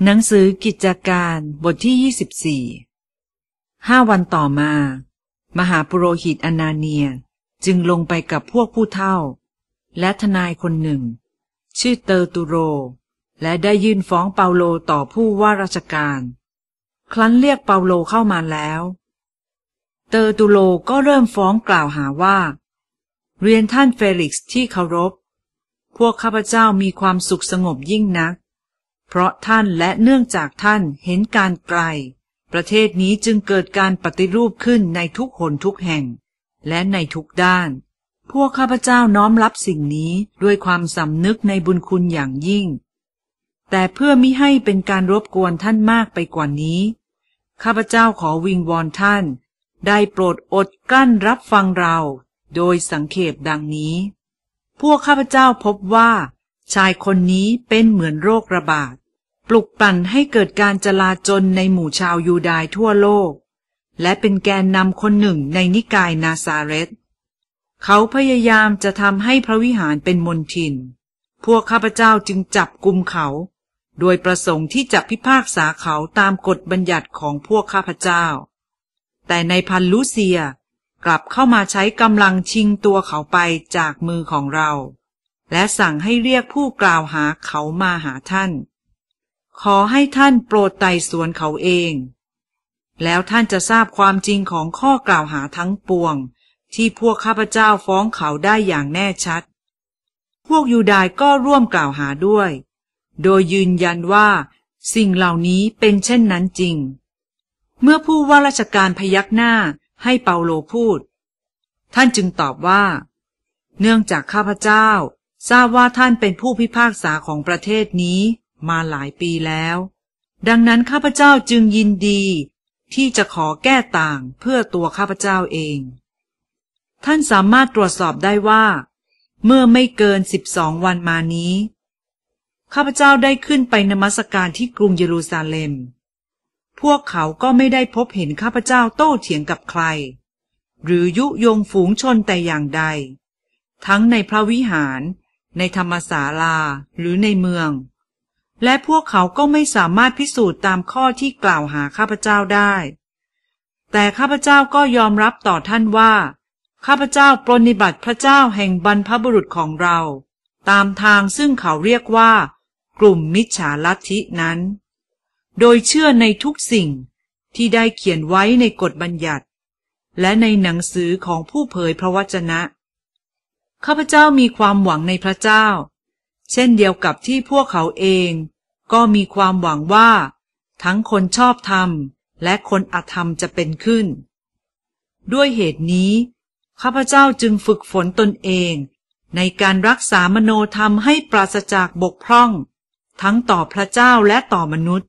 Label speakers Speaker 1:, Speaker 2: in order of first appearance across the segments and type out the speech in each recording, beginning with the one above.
Speaker 1: หนังสือกิจการบทที่24ห้าวันต่อมา มหาปุโรหิตอนาเนียจึงลงไปกับพวกผู้เฒ่า และทนายคนหนึ่ง ชื่อเตอร์ตุโร และได้ยื่นฟ้องเปาโลต่อผู้ว่าราชการ ครั้นเรียกเปาโลเข้ามาแล้ว เตอร์ตุโรก็เริ่มฟ้องกล่าวหาว่า เรียนท่านเฟลิกซ์ที่เคารพ พวกข้าพเจ้ามีความสุขสงบยิ่งนัก เพราะท่านและเนื่องจากท่านเห็นการไกล ประเทศนี้จึงเกิดการปฏิรูปขึ้นในทุกหนทุกแห่ง และในทุกด้าน พวกข้าพเจ้าน้อมรับสิ่งนี้ด้วยความสำนึกในบุญคุณอย่างยิ่ง แต่เพื่อมิให้เป็นการรบกวนท่านมากไปกว่านี้ ข้าพเจ้าขอวิงวอนท่าน ได้โปรดอดกลั้นรับฟังเรา โดยสังเขปดังนี้ พวกข้าพเจ้าพบว่า ชายคนนี้เป็นเหมือนโรคระบาด ปลุกปั่นให้เกิดการจลาจลในหมู่ชาวยูดายทั่วโลก และเป็นแกนนำคนหนึ่งในนิกายนาซาเรตเขาพยายามจะทำให้พระวิหารเป็นมนทิน พวกข้าพเจ้าจึงจับกลุ่มเขา โดยประสงค์ที่จะพิพากษาเขาตามกฎบัญญัติของพวกข้าพเจ้า แต่ในพันลูเซียกลับเข้ามาใช้กำลังชิงตัวเขาไปจากมือของเรา และสั่งให้เรียกผู้กล่าวหาเขามาหาท่าน ขอให้ท่านโปรดไต่สวนเขาเอง แล้วท่านจะทราบความจริงของข้อกล่าวหาทั้งปวง ที่พวกข้าพเจ้าฟ้องเขาได้อย่างแน่ชัด พวกยูดายก็ร่วมกล่าวหาด้วย โดยยืนยันว่า สิ่งเหล่านี้เป็นเช่นนั้นจริง เมื่อผู้ว่าราชการพยักหน้าให้เปาโลพูด ท่านจึงตอบว่า เนื่องจากข้าพเจ้า ทราบว่าท่านเป็นผู้พิพากษาของประเทศนี้ มาหลายปีแล้ว ดังนั้นข้าพเจ้าจึงยินดี ที่จะขอแก้ต่างเพื่อตัวข้าพเจ้าเอง ท่านสามารถตรวจสอบได้ว่า เมื่อไม่เกินสิบสองวันมานี้ ข้าพเจ้าได้ขึ้นไปนมัสการที่กรุงเยรูซาเล็ม พวกเขาก็ไม่ได้พบเห็นข้าพเจ้าโต้เถียงกับใคร หรือยุยงฝูงชนแต่อย่างใด ทั้งในพระวิหารในธรรมศาลาหรือในเมือง และพวกเขาก็ไม่สามารถพิสูจน์ตามข้อที่กล่าวหาข้าพเจ้าได้ แต่ข้าพเจ้าก็ยอมรับต่อท่านว่า ข้าพเจ้าปรนนิบัติพระเจ้าแห่งบรรพบุรุษของเรา ตามทางซึ่งเขาเรียกว่า กลุ่มมิจฉาลัทธินั้น โดยเชื่อในทุกสิ่งที่ได้เขียนไว้ในกฎบัญญัติ และในหนังสือของผู้เผยพระวจนะ ข้าพเจ้ามีความหวังในพระเจ้า เช่นเดียวกับที่พวกเขาเอง ก็มีความหวังว่า ทั้งคนชอบธรรมและคนอธรรมจะเป็นขึ้น ด้วยเหตุนี้ ข้าพเจ้าจึงฝึกฝนตนเอง ในการรักษามโนธรรมให้ปราศจากบกพร่อง ทั้งต่อพระเจ้าและต่อมนุษย์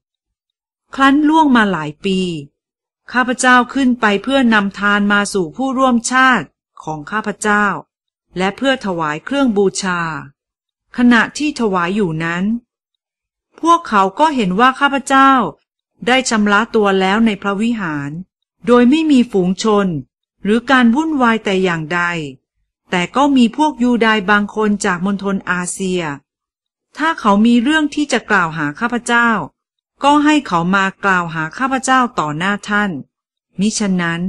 Speaker 1: ครั้นล่วงมาหลายปี ข้าพเจ้าขึ้นไปเพื่อนำทานมาสู่ผู้ร่วมชาติของข้าพเจ้า และเพื่อถวายเครื่องบูชา ขณะที่ถวายอยู่นั้น พวกเขาก็เห็นว่าข้าพเจ้า ได้ชำระตัวแล้วในพระวิหาร โดยไม่มีฝูงชน หรือการวุ่นวายแต่อย่างใด แต่ก็มีพวกยูดายบางคนจากมณฑลอาเซีย ถ้าเขามีเรื่องที่จะกล่าวหาข้าพเจ้า ก็ให้เขามากล่าวหาข้าพเจ้าต่อหน้าท่าน มิฉะนั้น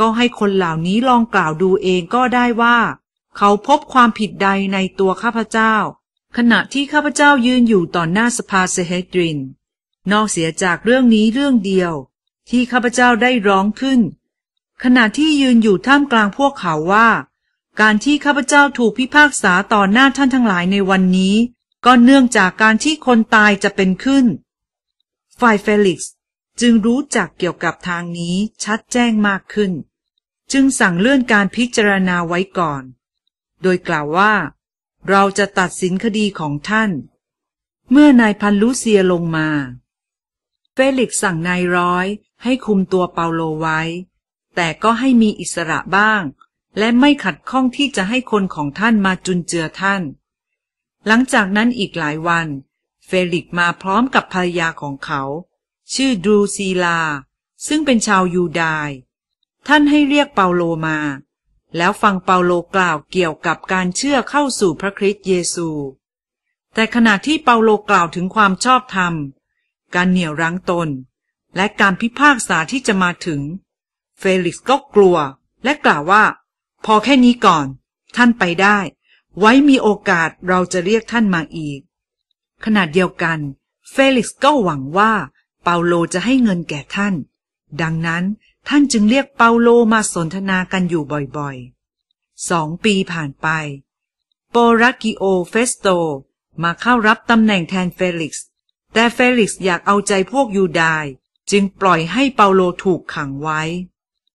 Speaker 1: ก็ให้คนเหล่านี้ลองกล่าวดูเองก็ได้ว่า เขาพบความผิดใดในตัวข้าพเจ้า ขณะที่ข้าพเจ้ายืนอยู่ต่อหน้าสภาเซเฮดริน นอกเสียจากเรื่องนี้เรื่องเดียว ที่ข้าพเจ้าได้ร้องขึ้น ขณะที่ยืนอยู่ท่ามกลางพวกเขาว่า การที่ข้าพเจ้าถูกพิพากษาต่อหน้าท่านทั้งหลายในวันนี้ ก็เนื่องจากการที่คนตายจะเป็นขึ้น ฝ่ายเฟลิกซ์จึงรู้จักเกี่ยวกับทางนี้ชัดแจ้งมากขึ้น จึงสั่งเลื่อนการพิจารณาไว้ก่อน โดยกล่าวว่า เราจะตัดสินคดีของท่าน เมื่อนายพันลูเซียลงมา เฟลิกสั่งนายร้อยให้คุมตัวเปาโลไว้ แต่ก็ให้มีอิสระบ้าง และไม่ขัดข้องที่จะให้คนของท่านมาจุนเจือท่าน หลังจากนั้นอีกหลายวัน เฟลิกมาพร้อมกับภรรยาของเขา ชื่อดูซีลา ซึ่งเป็นชาวยูดาย ท่านให้เรียกเปาโลมา แล้วฟังเปาโลกล่าวเกี่ยวกับการเชื่อเข้าสู่พระคริสต์เยซู แต่ขณะที่เปาโลกล่าวถึงความชอบธรรม การเหนี่ยวรั้งตน และการพิพากษาที่จะมาถึง เฟลิกซ์ก็กลัวและกล่าวว่า พอแค่นี้ก่อน ท่านไปได้ ไว้มีโอกาสเราจะเรียกท่านมาอีก ขณะเดียวกัน เฟลิกซ์ก็หวังว่าเปาโลจะให้เงินแก่ท่าน ดังนั้น ท่านจึงเรียกเปาโลมาสนทนากันอยู่บ่อยๆ สองปีผ่านไป โปรากิโอเฟสโต มาเข้ารับตำแหน่งแทนเฟลิกซ์ แต่เฟลิกซ์อยากเอาใจพวกยูดาย จึงปล่อยให้เปาโลถูกขังไว้